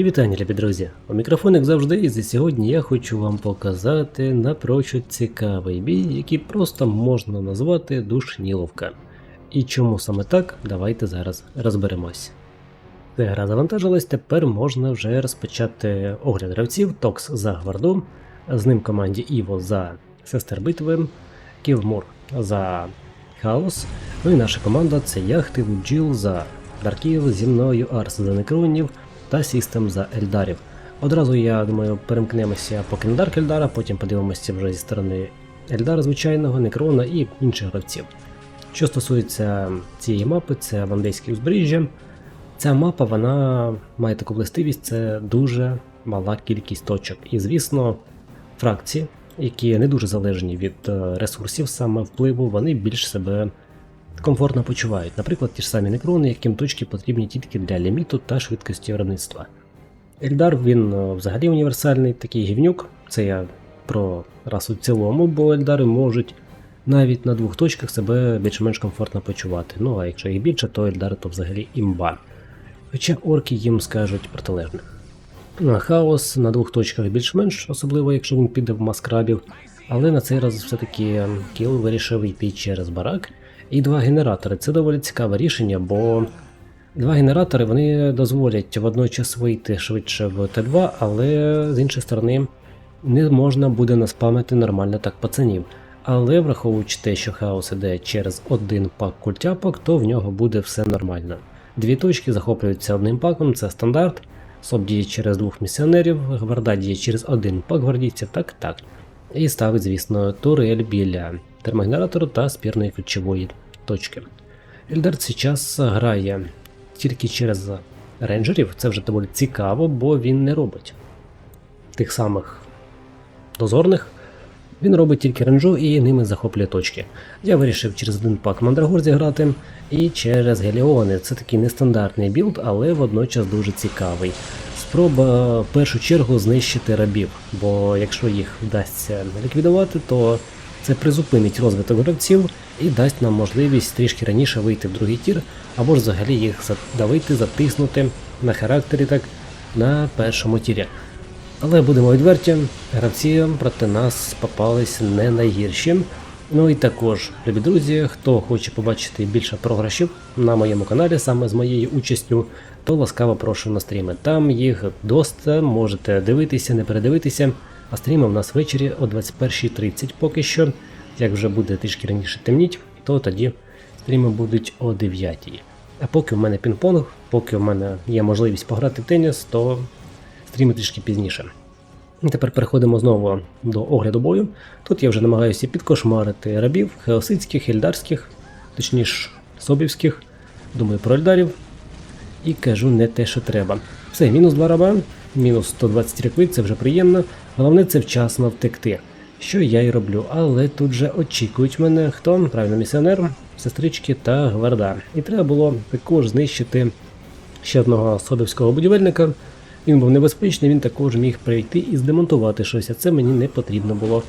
Мої вітання, любі друзі. У мікрофон, як завжди, і за сьогодні я хочу вам показати напрочуд цікавий бій, який просто можна назвати душніловка. І чому саме так, давайте зараз розберемось. Ця гра завантажилась, тепер можна вже розпочати огляд гравців Токс за гвардом, з ним команді Іво за сестер битви, Кілмур за Хаос. Ну і наша команда це Яхти Луджіл за Дарків, зі мною Арс за Некронів та Сістем за Ельдарів. Одразу я думаю, перемкнемося поки на Ельдара, потім подивимося вже зі сторони Ельдара звичайного, Некрона і інших гравців. Що стосується цієї мапи, це Вандейське узбережжя. Ця мапа вона має таку властивість, це дуже мала кількість точок. І, звісно, фракції, які не дуже залежні від е, ресурсів саме впливу, вони більш себе комфортно почувають. Наприклад, ті ж самі некрони, яким точки потрібні тільки для ліміту та швидкості виробництва. Ельдар він е, взагалі універсальний такий гівнюк. Це я про расу в цілому, бо Ельдари можуть навіть на двох точках себе більш-менш комфортно почувати. Ну а якщо їх більше, то Ельдари то взагалі імба. Хоча орки їм скажуть протилежне. Ну, а Хаос на двох точках більш-менш, особливо якщо він піде в маскрабів. Але на цей раз все-таки Кіл вирішив йти через барак. І два генератори. Це доволі цікаве рішення, бо два генератори вони дозволять водночас вийти швидше в Т2, але з іншої сторони не можна буде наспамити нормально так пацанів. Але враховуючи те, що хаос іде через один пак культяпок, то в нього буде все нормально. Дві точки захоплюються одним паком, це стандарт. СОП діє через двох місіонерів, гварда діє через один пак гвардійців, так так. І ставить, звісно, турель біля термогенератору та спірної ключової точки. Ельдар цей час грає тільки через рейнджерів, це вже доволі цікаво, бо він не робить тих самих дозорних. Він робить тільки ренджу і ними захоплює точки. Я вирішив через один пак Мандрагор зіграти і через Геліони. Це такий нестандартний білд, але водночас дуже цікавий. Спроба в першу чергу знищити рабів, бо якщо їх вдасться ліквідувати, то це призупинить розвиток гравців і дасть нам можливість трішки раніше вийти в другий тір, або ж взагалі їх задавити, затиснути на характері так на першому тірі. Але будемо відверті, гравці проти нас попались не найгірші. Ну і також, любі друзі, хто хоче побачити більше програшів на моєму каналі, саме з моєю участю, то ласкаво прошу на стріми. Там їх доста, можете дивитися, не передивитися. А стріми в нас ввечері о 21.30 поки що. Як вже буде трішки раніше темніть, то тоді стріми будуть о 9. А поки в мене пінг-понг, поки в мене є можливість пограти в теніс, то стріми трішки пізніше. Тепер переходимо знову до огляду бою. Тут я вже намагаюся підкошмарити рабів, хеосицьких, ельдарських, точніше собівських, думаю про ельдарів. І кажу не те, що треба. Все, мінус 2 раба, мінус 120 реквит, це вже приємно. Головне це вчасно втекти. Що я й роблю, але тут же очікують мене хто? Правильно, місіонер, сестрички та гварда. І треба було також знищити ще одного собівського будівельника. Він був небезпечний, він також міг прийти і здемонтувати щось, а це мені не потрібно було.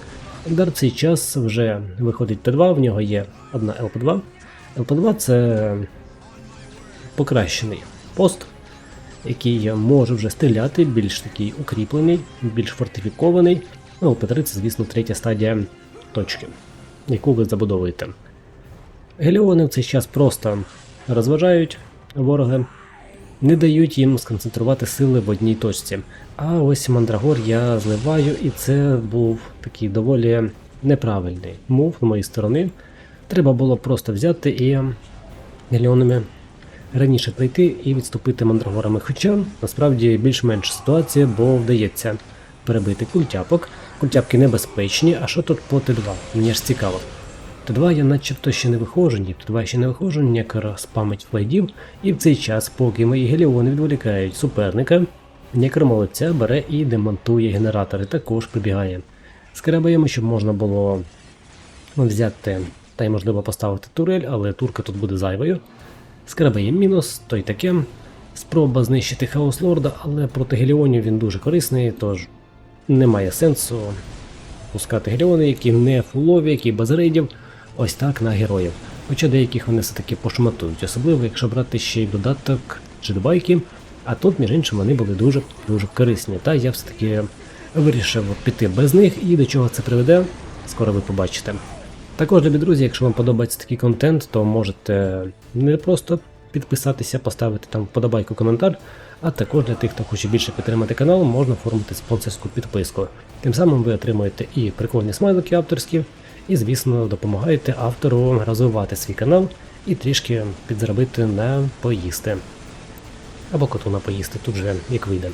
Дар цей час вже виходить Т2, в нього є одна ЛП2. ЛП2 це покращений пост, який може вже стріляти, більш такий укріплений, більш фортифікований. Ну, ЛП3 це, звісно, третя стадія точки, яку ви забудовуєте. Геліони в цей час просто розважають ворога, не дають їм сконцентрувати сили в одній точці. А ось Мандрагор я зливаю, і це був такий доволі неправильний мув з моєї сторони. Треба було просто взяти і геліонами раніше прийти і відступити мандрагорами. Хоча насправді більш-менш ситуація, бо вдається перебити культяпок. Культяпки небезпечні, а що тут по Т2? Мені ж цікаво. Т2 я начебто ще не виходжу, ні, Т2 ще не виходжу, некер спамить флейдів, і в цей час, поки мої геліони відволікають суперника, некер молодця бере і демонтує генератори, також прибігає. Скребаємо, щоб можна було взяти та й можливо поставити турель, але турка тут буде зайвою. Скрабає мінус, то й таке. Спроба знищити хаос лорда, але проти геліонів він дуже корисний, тож немає сенсу пускати геліони, які не фулові, які без рейдів, ось так на героїв. Хоча деяких вони все-таки пошматують, особливо якщо брати ще й додаток джедбайки, А тут, між іншим, вони були дуже дуже корисні. Та я все-таки вирішив піти без них і до чого це приведе, скоро ви побачите. Також, любі друзі, якщо вам подобається такий контент, то можете не просто підписатися, поставити там вподобайку коментар, а також для тих, хто хоче більше підтримати канал, можна оформити спонсорську підписку. Тим самим ви отримуєте і прикольні смайлики авторські, і, звісно, допомагаєте автору розвивати свій канал і трішки підзаробити на поїсти. Або коту на поїсти, тут же як вийде.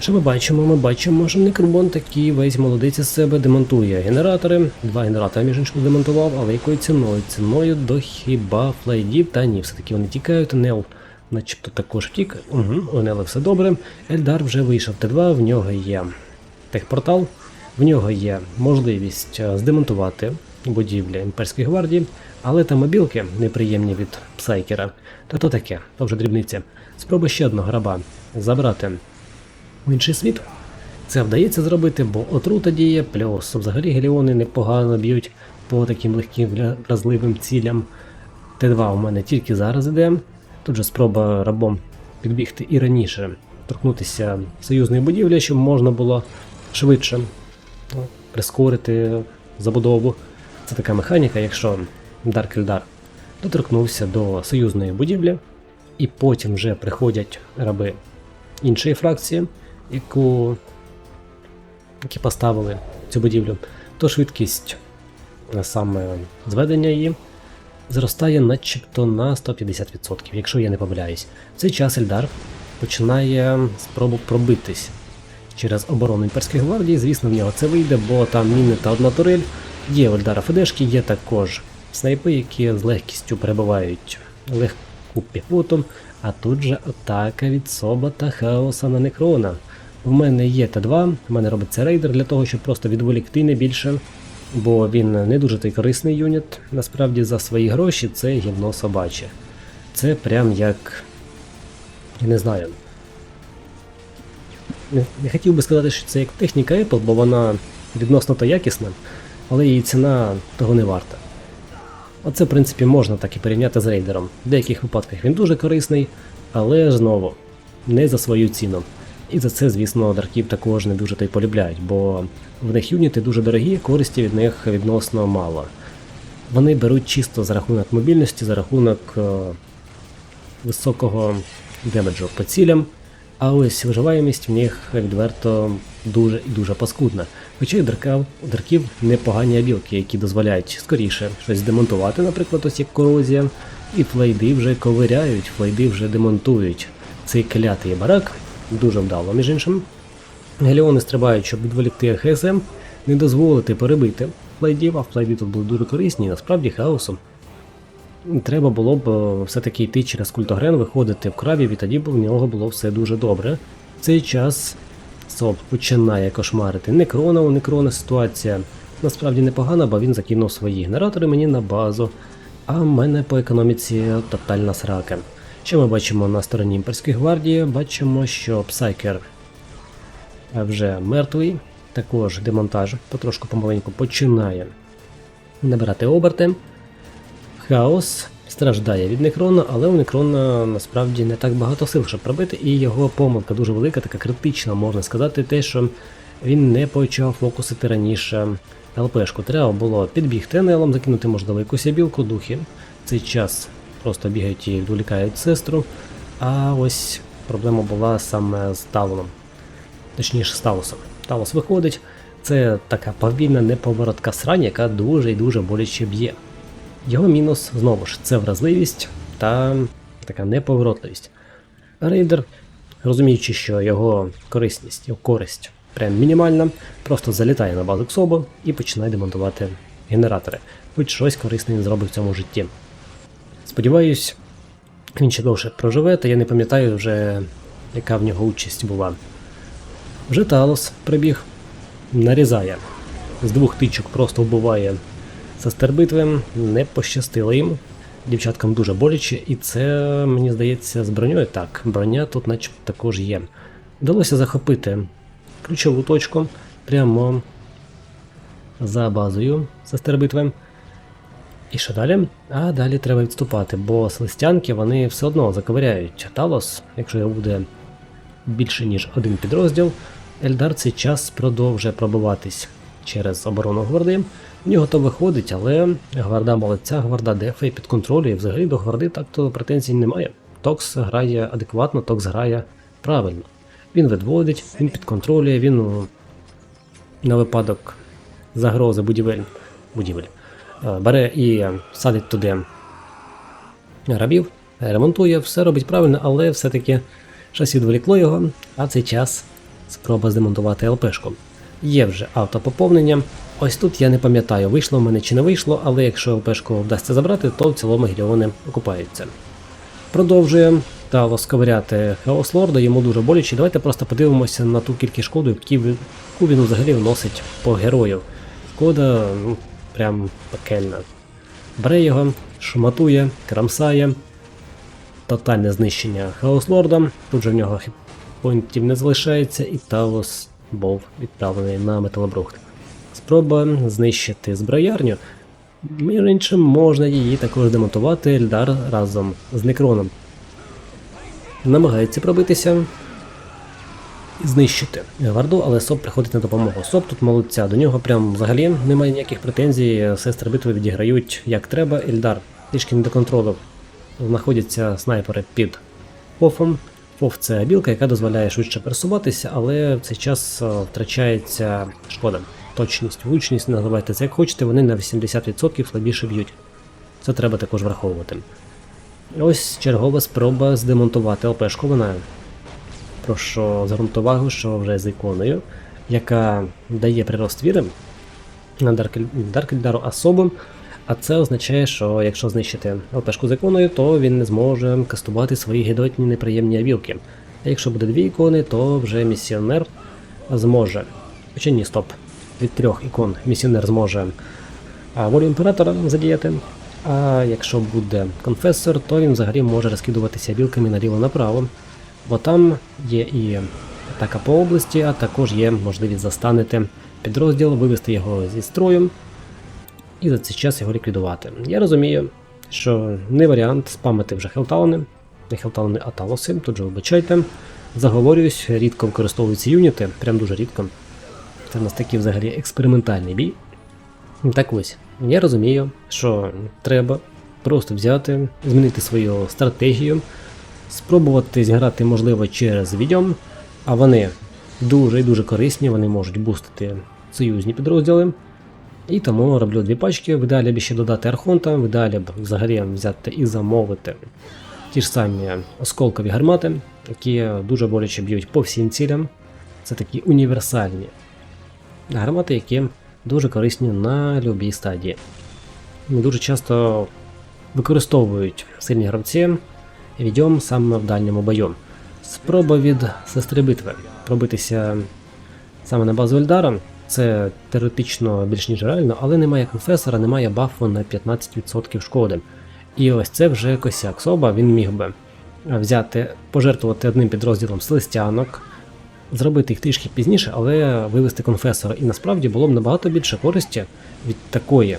Що ми бачимо? Ми бачимо, що Некромбон такий весь молодець із себе демонтує генератори. Два генератори між іншим демонтував, але якою ціною? Ціною до хіба флейдів, та ні, все-таки вони тікають. Нел начебто також втік. Угу, у Нела все добре. Ельдар вже вийшов Т2, в нього є техпортал, в нього є можливість е, здемонтувати будівлі імперської гвардії, але там мобілки неприємні від псайкера. Та то таке, то вже дрібниці. Спроба ще одного граба забрати в інший світ. Це вдається зробити, бо отрута діє, плюс взагалі геліони непогано б'ють по таким легким вразливим цілям. Т2 у мене тільки зараз іде. Тут же спроба рабом підбігти і раніше торкнутися союзної будівлі, щоб можна було швидше ну, прискорити забудову. Це така механіка, якщо Дарк Ельдар доторкнувся до союзної будівлі, і потім вже приходять раби іншої фракції, яку які поставили цю будівлю, то швидкість саме зведення її зростає начебто на 150%, якщо я не помиляюсь. В цей час Ельдар починає спробу пробитись через оборону імперської гвардії. Звісно, в нього це вийде, бо там міни та одна турель. Є у Ельдара Федешки, є також снайпи, які з легкістю перебувають легку піхоту, а тут же атака від Соба та Хаоса на Некрона. В мене є Т2, в мене робиться рейдер для того, щоб просто відволікти не більше, бо він не дуже той корисний юніт. Насправді за свої гроші це гівно собаче. Це прям як. Я не знаю. Не хотів би сказати, що це як техніка Apple, бо вона відносно то якісна, але її ціна того не варта. Оце, в принципі, можна так і порівняти з рейдером. В деяких випадках він дуже корисний, але знову не за свою ціну. І за це, звісно, дарків також не дуже та й полюбляють, бо в них юніти дуже дорогі, користі від них відносно мало. Вони беруть чисто за рахунок мобільності, за рахунок е, високого демеджу по цілям, а ось виживаємість в них відверто дуже і дуже паскудна. Хоча у у дарків непогані абілки, які дозволяють скоріше щось демонтувати, наприклад, ось як корозія, і флейди вже ковиряють, флейди вже демонтують. Цей клятий барак дуже вдало, між іншим. Геліони стрибають, щоб відволікти ХСМ, не дозволити перебити флейдів, а флейди тут були дуже корисні, і насправді хаосом. Треба було б е, все-таки йти через культогрен, виходити в краві, і тоді б в нього було все дуже добре. В цей час Соп починає кошмарити Некрона. У Некрона ситуація насправді непогана, бо він закинув свої генератори мені на базу. А в мене по економіці тотальна срака. Що ми бачимо на стороні імперської гвардії? Бачимо, що Псайкер вже мертвий. Також демонтаж потрошку помаленьку починає набирати оберти. Хаос страждає від Некрона, але у Некрона насправді не так багато сил, щоб пробити, і його помилка дуже велика, така критична, можна сказати, те, що він не почав фокусити раніше ЛПшку. Треба було підбігти нелом, закинути, можливо, якусь білку духи. Цей час просто бігають і відволікають сестру. А ось проблема була саме з Талоном. Точніше, з Талосом. Талос виходить. Це така повільна неповоротка срань, яка дуже і дуже боляче б'є. Його мінус знову ж це вразливість та така неповоротливість. Рейдер, розуміючи, що його корисність, його користь прям мінімальна, просто залітає на базу Ксобо і починає демонтувати генератори. Хоч щось корисне він зробить в цьому житті. Сподіваюсь, він ще довше проживе, та я не пам'ятаю вже, яка в нього участь була. Вже Талос прибіг, нарізає. З двох тичок просто вбиває сестер битви, не пощастило їм. Дівчаткам дуже боляче, і це, мені здається, з броньою так. Броня тут начебто також є. Вдалося захопити ключову точку прямо за базою сестер битви. І що далі? А далі треба відступати, бо селестянки вони все одно заковиряють Талос, якщо його буде більше ніж один підрозділ. Ельдар цей час продовжує пробиватись через оборону гварди. В нього то виходить, але гварда молодця, гварда дефає під контролю, і взагалі до гварди так-то претензій немає. Токс грає адекватно, Токс грає правильно. Він відводить, він підконтролює, він ну, на випадок загрози будівель, будівель е, бере і садить туди рабів, е, ремонтує, все робить правильно, але все-таки щось відволікло його, а цей час спроба здемонтувати ЛПшку. Є вже автопоповнення. Ось тут я не пам'ятаю, вийшло в мене чи не вийшло, але якщо ЛПшку вдасться забрати, то в цілому геліони окупаються. Продовжує та сковиряти Хаослорда, йому дуже боляче. Давайте просто подивимося на ту кількість шкоди, яку він- взагалі вносить по герою. Шкода ну, прям пекельна. Бере його, шматує, крамсає. Тотальне знищення Хаос Лорда. Тут же в нього хітпоінтів не залишається, і Талос був відправлений на металобрухт. Спроба знищити зброярню. Між іншим, можна її також демонтувати Ельдар разом з Некроном. Намагається пробитися знищити Варду, але СОП приходить на допомогу. СОП тут молодця, до нього прям взагалі немає ніяких претензій. Сестри битви відіграють як треба. Ельдар трішки не до контролю. Знаходяться снайпери під Фофом. Фоф це білка, яка дозволяє швидше пересуватися, але в цей час е, втрачається шкода. Точність, влучність, називайте це як хочете, вони на 80% слабіше б'ють. Це треба також враховувати. Ось чергова спроба здемонтувати ЛПшку. Вона прошу звернути увагу, що вже з іконою, яка дає прирост віри на Даркельдару особам. А це означає, що якщо знищити ЛПшку з іконою, то він не зможе кастувати свої гідотні неприємні авілки. А якщо буде дві ікони, то вже місіонер зможе. Хоча ні, стоп. Від трьох ікон місіонер зможе волю імператора задіяти. А якщо буде конфесор, то він взагалі може розкидуватися білками наліво-направо, бо там є і атака по області, а також є можливість застанити підрозділ, вивести його зі строю і за цей час його ліквідувати. Я розумію, що не варіант спамити вже хелтауни, не хелтауни, а талоси, тут же вибачайте. Заговорююсь, рідко використовуються юніти, прям дуже рідко. Це в нас такий взагалі експериментальний бій. Так ось, я розумію, що треба просто взяти, змінити свою стратегію, спробувати зіграти, можливо, через відьом, а вони дуже і дуже корисні, вони можуть бустити союзні підрозділи. І тому роблю дві пачки. В ідеалі б ще додати архонта, в ідеалі б взагалі взяти і замовити ті ж самі осколкові гармати, які дуже боляче б'ють по всім цілям. Це такі універсальні гармати, які дуже корисні на любій стадії. Дуже часто використовують сильні гравці відьом саме в дальньому бою. Спроба від сестри битви пробитися саме на базу Ельдара. Це теоретично більш ніж реально, але немає конфесора, немає бафу на 15% шкоди. І ось це вже косяк соба, він міг би взяти, пожертвувати одним підрозділом селестянок, зробити їх трішки пізніше, але вивести конфесора. І насправді було б набагато більше користі від такої,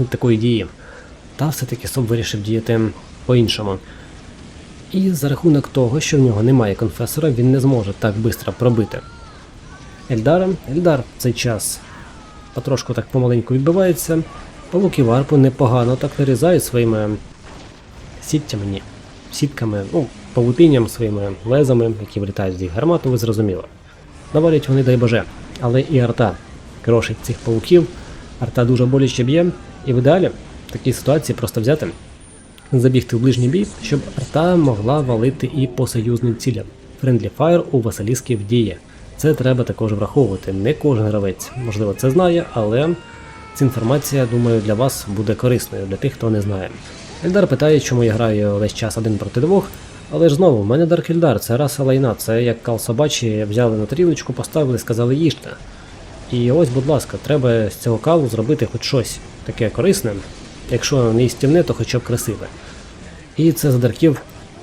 від такої дії. Та все-таки Соб вирішив діяти по-іншому. І за рахунок того, що в нього немає конфесора, він не зможе так швидко пробити Ельдара. Ельдар в цей час потрошку так помаленьку відбивається. Павуки варпу непогано так нарізають своїми сіттями, сітками, ну, павутинням своїми лезами, які вилітають з їх гармату, ви зрозуміло. Навалять вони, дай боже, але і арта крошить цих павуків, арта дуже боляче б'є, і в ідеалі такій ситуації просто взяти, забігти в ближній бій, щоб арта могла валити і по союзним цілям. Friendly Fire у Василісків діє. Це треба також враховувати. Не кожен гравець, можливо, це знає, але ця інформація, думаю, для вас буде корисною, для тих, хто не знає. Ельдар питає, чому я граю весь час один проти двох, але ж знову, в мене Дарк Ельдар, це раса лайна, це як кал собачі взяли на тарілочку, поставили, сказали їжте. І ось, будь ласка, треба з цього калу зробити хоч щось таке корисне, якщо не істівне, то хоча б красиве. І це за дарків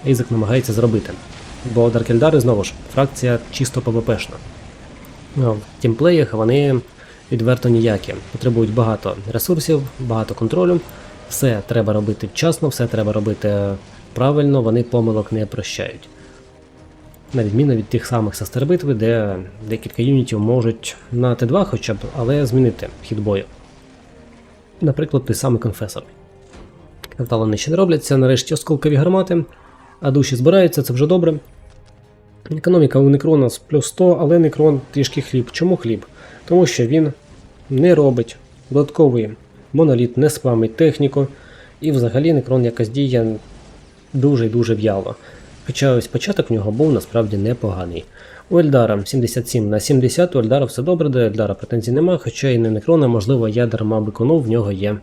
Ейзек намагається зробити. Бо Даркельдари знову ж фракція чисто ПВПшна. Ну, В тімплеях вони відверто ніякі. Потребують багато ресурсів, багато контролю. Все треба робити вчасно, все треба робити правильно, вони помилок не прощають. На відміну від тих самих сестер битви, де декілька юнітів можуть на Т2 хоча б, але змінити хід бою. Наприклад, той самий конфесор. Квартали ще не робляться, нарешті осколкові гармати, а душі збираються, це вже добре. Економіка у Некрона плюс 100, але Некрон трішки хліб. Чому хліб? Тому що він не робить додатковий моноліт, не спамить техніку, і взагалі Некрон якось діє дуже і дуже в'яло. Хоча ось початок в нього був насправді непоганий. У Ельдара 77 на 70, у Ельдара все добре, до Ельдара претензій нема, хоча і не Некрона, можливо, я дарма виконав, в нього є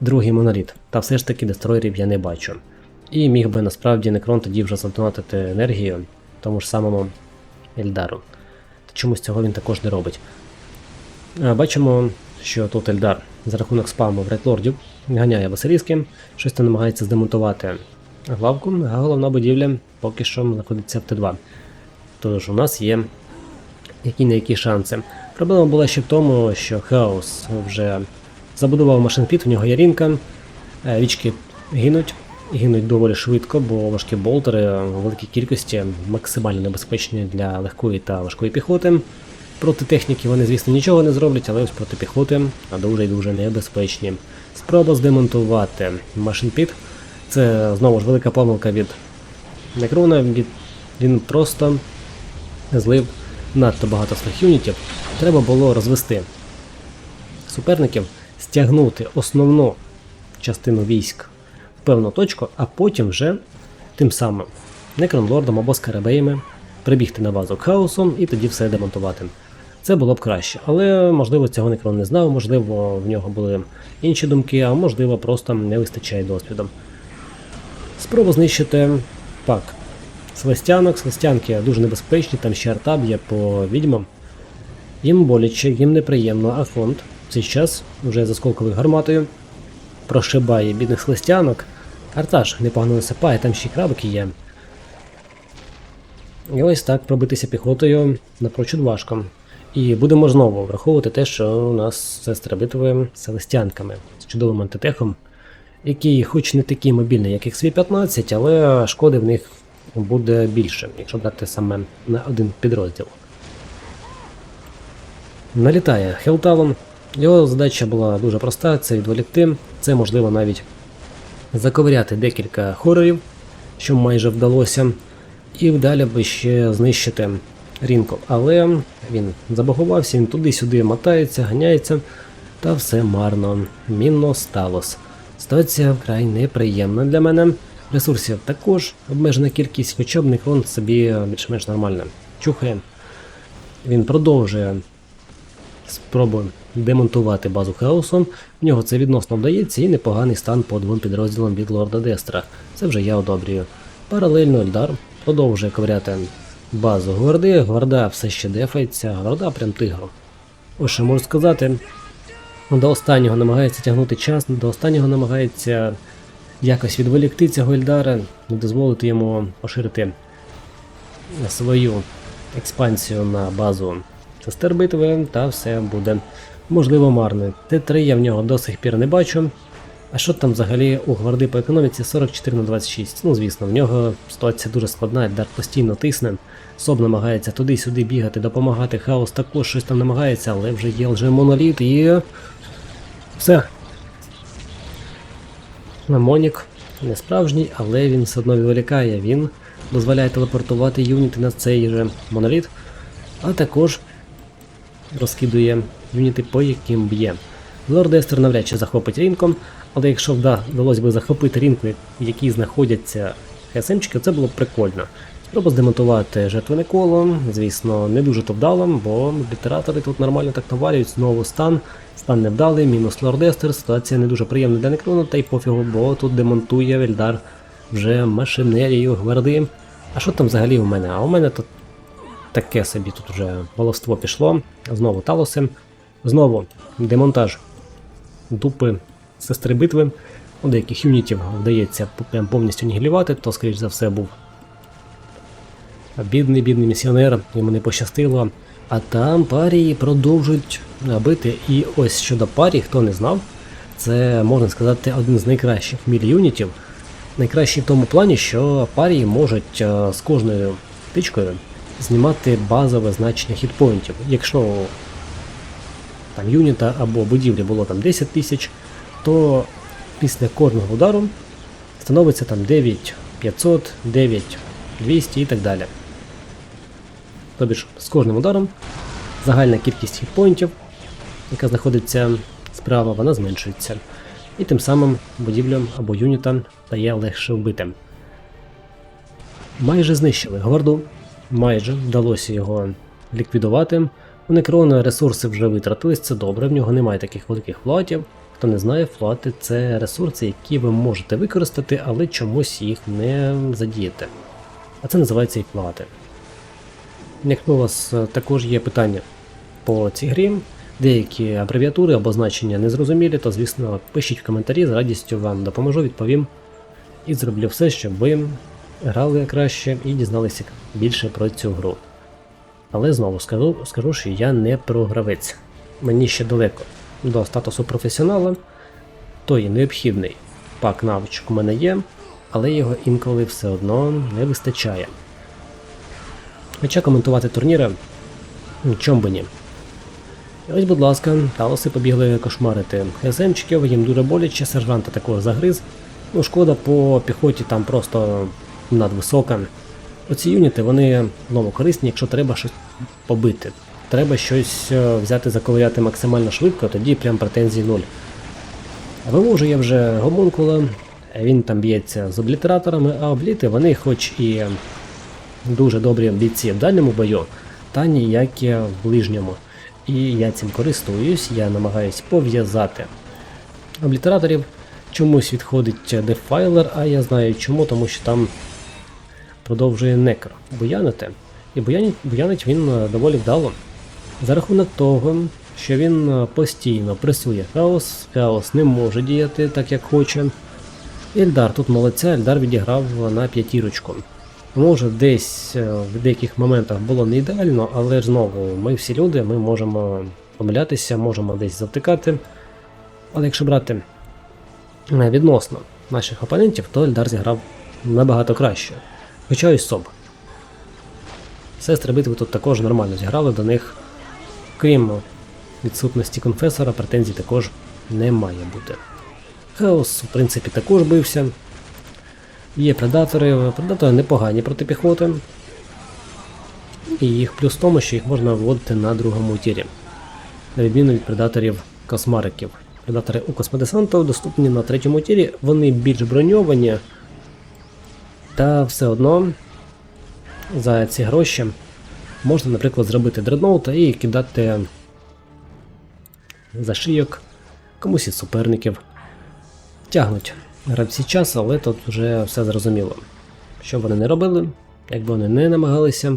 другий моноліт. Та все ж таки дестройерів я не бачу. І міг би насправді Некрон тоді вже задонатити енергію тому ж самому Ельдару. Та чомусь цього він також не робить. Бачимо, що тут Ельдар за рахунок спаму в Редлордів ганяє Василіски, щось там намагається здемонтувати главку, а головна будівля поки що знаходиться в Т2. Тож у нас є які не які шанси. Проблема була ще в тому, що Хаос вже забудував машинпіт, в нього є рінка, е, вічки гинуть, гинуть доволі швидко, бо важкі болтери у великій кількості максимально небезпечні для легкої та важкої піхоти. Проти техніки вони, звісно, нічого не зроблять, але ось проти піхоти дуже і дуже небезпечні. Спроба здемонтувати машинпіт. Це знову ж велика помилка від Некрона. Він просто злив надто багато своїх юнітів. Треба було розвести суперників, стягнути основну частину військ в певну точку, а потім вже тим самим некронлордом або скарабеями прибігти на базу хаосом і тоді все демонтувати. Це було б краще, але можливо цього Некрон не знав, можливо, в нього були інші думки, а можливо, просто не вистачає досвіду. Спроба знищити пак Селестянок. Селестянки дуже небезпечні, там ще арта б'є по відьмам. Їм боляче, їм неприємно, а фонд в цей час вже з осколковою гарматою прошибає бідних селестянок. Арта ж непогано насипає, там ще й крабики є. І ось так пробитися піхотою напрочуд важко. І будемо знову враховувати те, що у нас сестри битви з селестянками з чудовим антитехом, який хоч не такий мобільний, як XV15, але шкоди в них буде більше, якщо брати саме на один підрозділ. Налітає Хелталон. Його задача була дуже проста: це відволікти, це можливо навіть заковиряти декілька хорорів, що майже вдалося, і вдалі би ще знищити рінку. Але він забагувався, він туди-сюди мотається, ганяється, та все марно. Мінно сталося. Ситуація вкрай неприємна для мене. Ресурсів також обмежена кількість, хоча б Некрон собі більш-менш нормально чухає. Він продовжує спробу демонтувати базу хаосом. В нього це відносно вдається і непоганий стан по двом підрозділам від Лорда Дестра. Це вже я одобрюю. Паралельно Ельдар продовжує ковряти базу Гварди. Гварда все ще дефається, Гварда прям тигром. Ось що можу сказати. До останнього намагається тягнути час, до останнього намагається якось відволікти цього Ельдара, не дозволити йому поширити свою експансію на базу сестер битви, та все буде можливо марне. Т3 я в нього до сих пір не бачу. А що там взагалі у гварди по економіці 44 на 26? Ну, звісно, в нього ситуація дуже складна, Ельдар постійно тисне. Соб намагається туди-сюди бігати, допомагати. Хаос також щось там намагається, але вже є вже моноліт і. Все. Монік не справжній, але він все одно відволікає. Він дозволяє телепортувати юніти на цей же моноліт, а також розкидує юніти, по яким б'є. Лорд Естер навряд чи захопить рінком, але якщо вда, вдалося би захопити рінку, в якій знаходяться ХСМчики, це було б прикольно. Спроба здемонтувати жертвене коло, звісно, не дуже то вдало, бо літератори тут нормально так навалюють, знову стан. Стан невдалий, мінус лордестер, ситуація не дуже приємна для Некрону, та й пофігу, бо тут демонтує Вільдар вже машинерію гварди. А що там взагалі у мене? А у мене тут таке собі тут вже баловство пішло. Знову талоси. Знову демонтаж дупи сестри битви. У деяких юнітів вдається прям повністю нігілювати, то, скоріш за все, був бідний, бідний місіонер, йому не пощастило. А там парії продовжують бити. І ось щодо парі, хто не знав, це можна сказати один з найкращих міль-юнітів. Найкращий в тому плані, що парі можуть е, з кожною тичкою знімати базове значення хітпоінтів. Якщо там юніта або будівлі було там 10 тисяч, то після кожного удару становиться там 9500, 9200 і так далі. Тобі ж з кожним ударом загальна кількість хітпоінтів, яка знаходиться справа, вона зменшується. І тим самим будівлю або юніта стає легше вбити. Майже знищили гварду, майже вдалося його ліквідувати. У Некрона ресурси вже витратились, це добре, в нього немає таких великих флотів. Хто не знає, флоти це ресурси, які ви можете використати, але чомусь їх не задієте. А це називається і флоти. Якщо у вас е, також є питання по цій грі, деякі абревіатури або значення незрозумілі, то звісно пишіть в коментарі, з радістю вам допоможу, відповім і зроблю все, щоб ви грали краще і дізналися більше про цю гру. Але знову скажу, скажу, що я не програвець. Мені ще далеко до статусу професіонала, той необхідний пак навичок у мене є, але його інколи все одно не вистачає. Хоча коментувати турніри чом би ні. Ось, будь ласка, талоси побігли кошмарити СМчиків, їм дуже боляче, сержанта також загриз. Ну, шкода по піхоті там просто надвисока. Оці юніти вони знову корисні, якщо треба щось побити. Треба щось е, взяти заковиряти максимально швидко, тоді прям претензій нуль. Вивожу я вже гомункула, він там б'ється з облітераторами, а обліти вони хоч і дуже добрі бійці в дальньому бою, та ніякі в ближньому. І я цим користуюсь, я намагаюсь пов'язати облітераторів. Чомусь відходить дефайлер, а я знаю чому, тому що там продовжує некр буянити. І буянить, він е, доволі вдало. За рахунок того, що він е, постійно пресує хаос, хаос не може діяти так, як хоче. Ельдар тут молодця, Ельдар відіграв на п'ятірочку. Може, десь е, в деяких моментах було не ідеально, але знову ми всі люди, ми можемо помилятися, можемо десь завтикати. Але якщо брати е, відносно наших опонентів, то Ельдар зіграв набагато краще. Хоча і Соб. Сестри битви тут також нормально зіграли, до них, крім відсутності конфесора, претензій також не має бути. Хаос, в принципі, також бився. Є предатори, предатори непогані проти піхоти. І їх плюс в тому, що їх можна вводити на другому тірі, на відміну від предаторів космариків. Предатори у космодесанту доступні на третьому тірі, вони більш броньовані, та все одно за ці гроші можна, наприклад, зробити дредноута і кидати за шийок комусь із суперників. Тягнуть гравці час, але тут вже все зрозуміло. Що б вони не робили, якби вони не намагалися,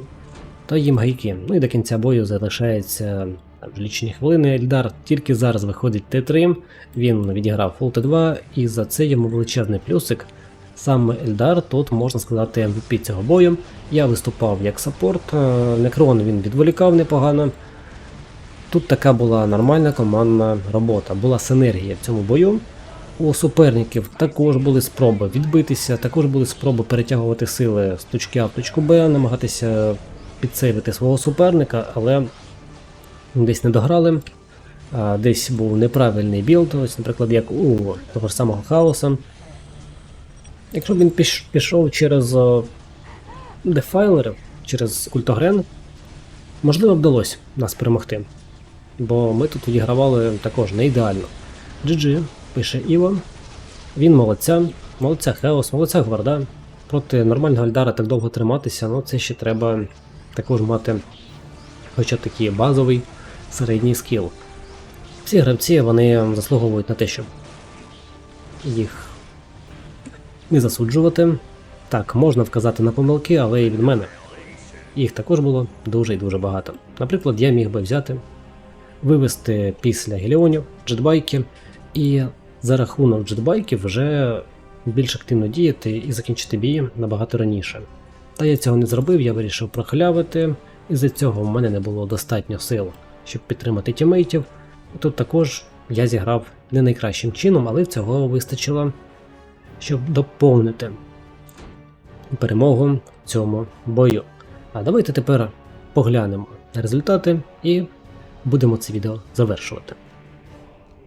то їм гайки. Ну і до кінця бою залишається там, лічні хвилини. Ельдар тільки зараз виходить Т3, він відіграв фул Т2, і за це йому величезний плюсик. Саме Ельдар тут можна сказати MVP цього бою. Я виступав як саппорт, е, Некрон він відволікав непогано. Тут така була нормальна командна робота, була синергія в цьому бою. У суперників також були спроби відбитися, також були спроби перетягувати сили з точки А в точку Б, намагатися підсейвити свого суперника, але десь не дограли. Десь був неправильний білд, ось, наприклад, як у того ж самого хаоса. Якщо б він пішов через дефайлери, через культогрен, можливо, вдалося нас перемогти. Бо ми тут відігравали також не ідеально. GG, пише Іво. Він молодця, молодця Хеос, молодця Гварда. Проти нормального Альдара так довго триматися, ну це ще треба також мати хоча такий базовий середній скіл. Всі гравці вони заслуговують на те, щоб їх не засуджувати. Так, можна вказати на помилки, але і від мене. Їх також було дуже і дуже багато. Наприклад, я міг би взяти, вивести після геліонів джетбайки, і за рахунок джетбайків вже більш активно діяти і закінчити бій набагато раніше. Та я цього не зробив, я вирішив прохлявити, і за цього в мене не було достатньо сил, щоб підтримати тімейтів. Тут також я зіграв не найкращим чином, але цього вистачило, щоб доповнити перемогу в цьому бою. А давайте тепер поглянемо на результати і будемо це відео завершувати.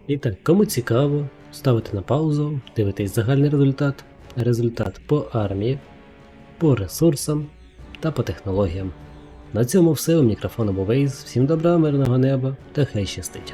І так, кому цікаво, ставите на паузу, дивитесь загальний результат, результат по армії, по ресурсам та по технологіям. На цьому все. У мікрофону був Вейз. Всім добра, мирного неба та хай щастить.